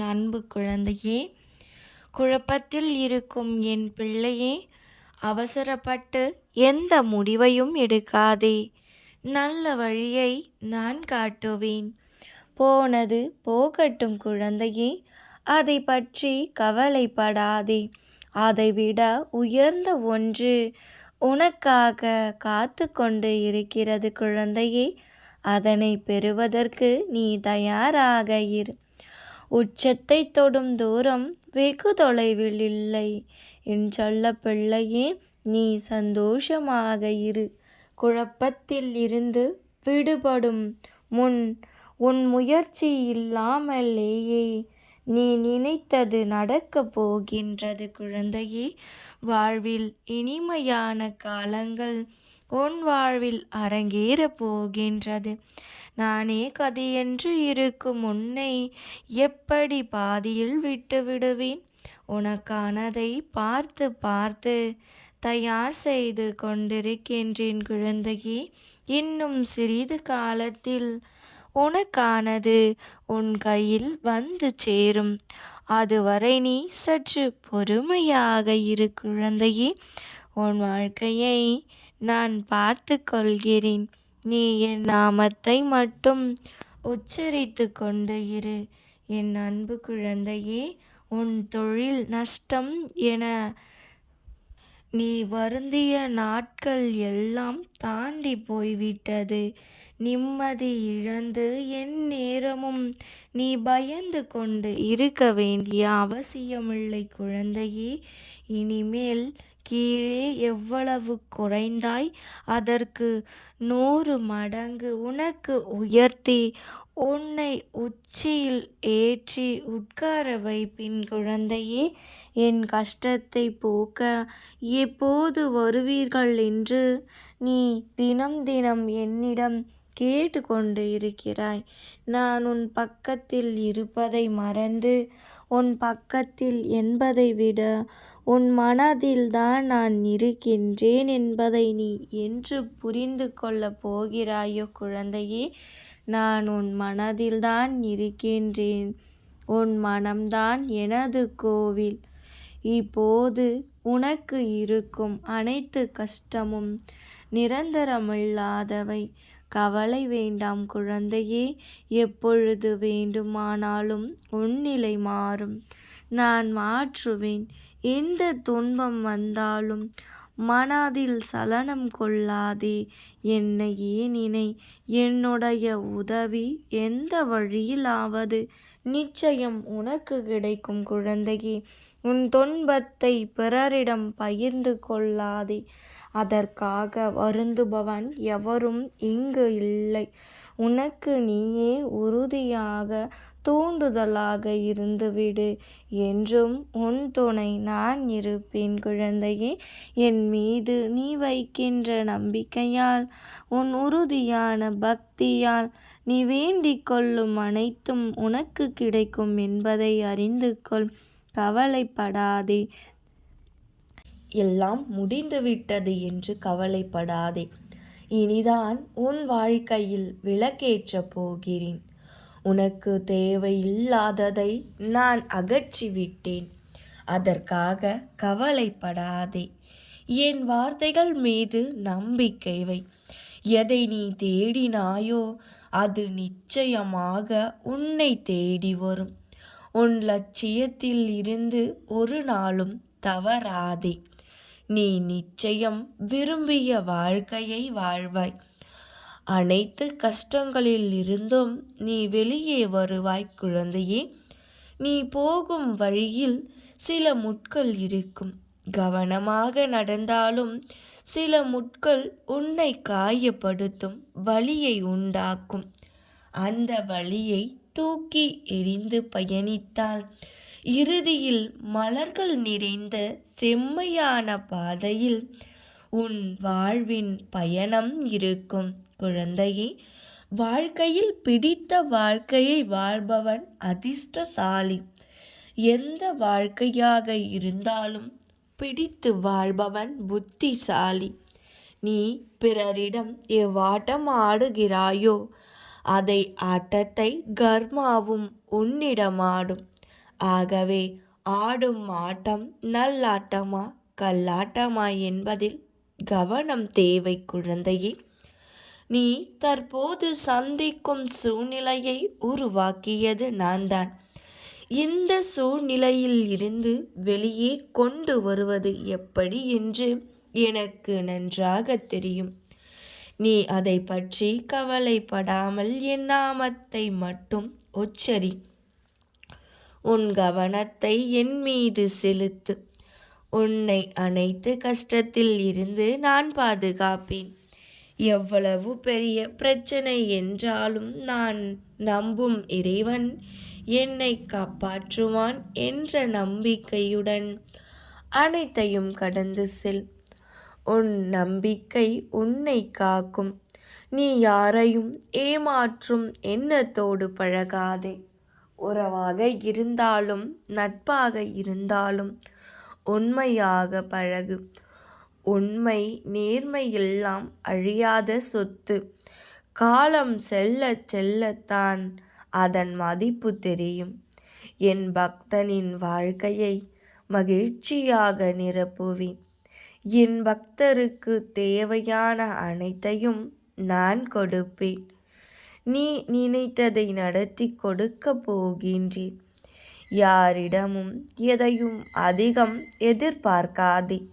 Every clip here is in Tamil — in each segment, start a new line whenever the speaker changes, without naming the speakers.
என் அன்பு குழந்தையே குழப்பத்தில் இருக்கும் என் பிள்ளையே அவசரப்பட்டு எந்த முடிவையும் எடுக்காதே. நல்ல வழியை நான் காட்டுவேன். போனது போகட்டும் குழந்தையே அதை பற்றி கவலைப்படாதே. அதைவிட உயர்ந்த ஒன்று உனக்காக காத்து கொண்டு இருக்கிறது குழந்தையே அதனை பெறுவதற்கு நீ தயாராக இரு. உச்சத்தை தொடும் தூரம் வெகு தொலைவில் இல்லை. என் சொல்ல பிள்ளையே நீ சந்தோஷமாக இரு. குழப்பத்தில் இருந்து விடுபடும் முன் உன் முயற்சி இல்லாமலேயே நீ நினைத்தது நடக்கப் போகின்றது குழந்தையே. வாழ்வில் இனிமையான காலங்கள் உன் வாழ்வில் அரங்கேற போகின்றது. நானே கதையென்று இருக்கும் உன்னை எப்படி பாதியில் விட்டு விடுவேன்? உனக்கானதை பார்த்து பார்த்து தயார் செய்து கொண்டிருக்கின்றேன் குழந்தையே. இன்னும் சிறிது காலத்தில் உனக்கானது உன் கையில் வந்து சேரும். அதுவரை நீ சற்று பொறுமையாக இரு குழந்தையே. உன் வாழ்க்கையை நான் பார்த்து கொள்கிறேன் நீ என் நாமத்தை மட்டும் உச்சரித்து கொண்டு இரு. என் அன்பு குழந்தையே உன் தொழில் நஷ்டம் என நீ வருந்திய நாட்கள் எல்லாம் தாண்டி போய்விட்டது. நிம்மதி இழந்து என் நேரமும் நீ பயந்து கொண்டு இருக்க வேண்டிய அவசியமில்லை குழந்தையே. இனிமேல் கீழே எவ்வளவு குறைந்தாய்? அதற்கு நூறு மடங்கு உனக்கு உயர்த்தி உன்னை உச்சியில் ஏற்றி உட்கார வைப்பின் குழந்தையே என் கஷ்டத்தை போக்க எப்போது வருவீர்கள் என்று நீ தினம் தினம் என்னிடம் கேட்டு கொண்டு இருக்கிறாய். நான் உன் பக்கத்தில் இருப்பதை மறந்து உன் பக்கத்தில் என்பதை விட உன் மனதில் தான் நான் இருக்கின்றேன் என்பதை நீ என்று புரிந்து கொள்ளப் போகிறாயோ குழந்தையே? நான் உன் மனதில்தான் இருக்கின்றேன். உன் மனம்தான் எனது கோவில். இப்போது உனக்கு இருக்கும் அனைத்து கஷ்டமும் நிரந்தரமில்லாதவை. கவலை வேண்டாம் குழந்தையே எப்பொழுது வேண்டுமானாலும் உன்னிலை மாறும். நான் மாற்றுவேன். எந்த துன்பம் வந்தாலும் மனதில் சலனம் கொள்ளாதே. என்னையே நினை என்னுடைய உதவி எந்த வழியிலாவது நிச்சயம் உனக்கு கிடைக்கும் குழந்தையே. உன் துன்பத்தை பிறரிடம் பகிர்ந்து கொள்ளாதே. அதற்காக வருந்துபவன் எவரும் இங்கு இல்லை. உனக்கு நீயே உறுதியாக தூண்டுதலாக இருந்துவிடு. என்றும் உன் துணை நான் இருப்பேன் குழந்தையே என் மீது நீ வைக்கின்ற நம்பிக்கையால் உன் உறுதியான பக்தியால் நீ வேண்டிக் கொள்ளும் அனைத்தும் உனக்கு கிடைக்கும் என்பதை அறிந்து கொள். கவலைப்படாதே. எல்லாம் முடிந்துவிட்டது என்று கவலைப்படாதே. இனிதான் உன் வாழ்க்கையில் விளக்கேற்றப் போகிறேன். உனக்கு தேவையில்லாததை நான் அகற்றிவிட்டேன். அதற்காக கவலைப்படாதே. என் வார்த்தைகள் மீது நம்பிக்கை வை. எதை நீ தேடினாயோ அது நிச்சயமாக உன்னை தேடி வரும். உன் லட்சியத்தில் இருந்து ஒரு நாளும் தவறாதே. நீ நிச்சயம் விரும்பிய வாழ்க்கையை வாழ்வாய். அனைத்து கஷ்டங்களில் இருந்தும் நீ வெளியே வருவாய் குழந்தையே. நீ போகும் வழியில் சில முட்கள் இருக்கும். கவனமாக நடந்தாலும் சில முட்கள் உன்னை காயப்படுத்தும் வழியை உண்டாக்கும். அந்த வழியை தூக்கி எறிந்து பயணித்தால் இறுதியில் மலர்கள் நிறைந்த செம்மையான பாதையில் உன் வாழ்வின் பயணம் இருக்கும். குழந்தையே வாழ்க்கையில் பிடித்த வாழ்க்கையை வாழ்பவன் அதிர்ஷ்டசாலி. எந்த வாழ்க்கையாக இருந்தாலும் பிடித்து வாழ்பவன் புத்திசாலி. நீ பிறரிடம் எவ்வாட்டம் ஆடுகிறாயோ அதை ஆட்டத்தை கர்மாவும் உன்னிடமாடும். ஆகவே ஆடும் ஆட்டம் நல்லாட்டமா கல்லாட்டமா என்பதில் கவனம் தேவை குழந்தையே. நீ தற்போது சந்திக்கும் சூழ்நிலையை உருவாக்கியது நான்தான். இந்த சூழ்நிலையில் இருந்து வெளியே கொண்டு வருவது எப்படி என்று எனக்கு நன்றாக தெரியும். நீ அதை பற்றி கவலைப்படாமல் என் நாமத்தை மட்டும் உச்சரி. உன் கவனத்தை என் மீது செலுத்து. உன்னை அனைத்து கஷ்டத்தில் இருந்து நான் பாதுகாப்பேன். எவ்வளவு பெரிய பிரச்சனை என்றாலும் நான் நம்பும் இறைவன் என்னை காப்பாற்றுவான் என்ற நம்பிக்கையுடன் அனைத்தையும் கடந்து செல். உன் நம்பிக்கை உன்னை காக்கும். நீ யாரையும் ஏமாற்றும் எண்ணத்தோடு பழகாதே. உறவாக இருந்தாலும் நட்பாக இருந்தாலும் உண்மையாக பழகு. உண்மை நேர்மை எல்லாம் அழியாத சொத்து. காலம் செல்ல செல்லத்தான் அதன் மதிப்பு தெரியும். என் பக்தனின் வாழ்க்கையை மகிழ்ச்சியாக நிரப்புவேன். என் பக்தருக்கு தேவையான அனைத்தையும் நான் கொடுப்பேன். நீ நினைத்ததை நடத்தி கொடுக்க போகின்றேன். யாரிடமும் எதையும் அதிகம் எதிர்பார்க்காதே.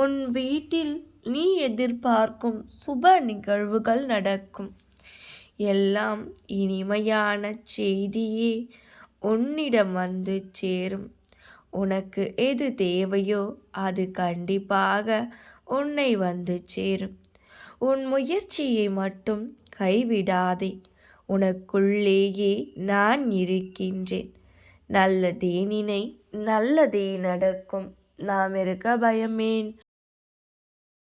உன் வீட்டில் நீ எதிர்பார்க்கும் சுப நிகழ்வுகள் நடக்கும். எல்லாம் இனிமையான செய்தியே. உன்னிடம் வந்து சேரும். உனக்கு எது தேவையோ அது கண்டிப்பாக உன்னை வந்து சேரும். உன் முயற்சியை மட்டும் கைவிடாதே. உனக்குள்ளேயே நான் இருக்கின்றேன். நல்லதே நினை நல்லதே நடக்கும். நாம் இருக்க பயமேன்.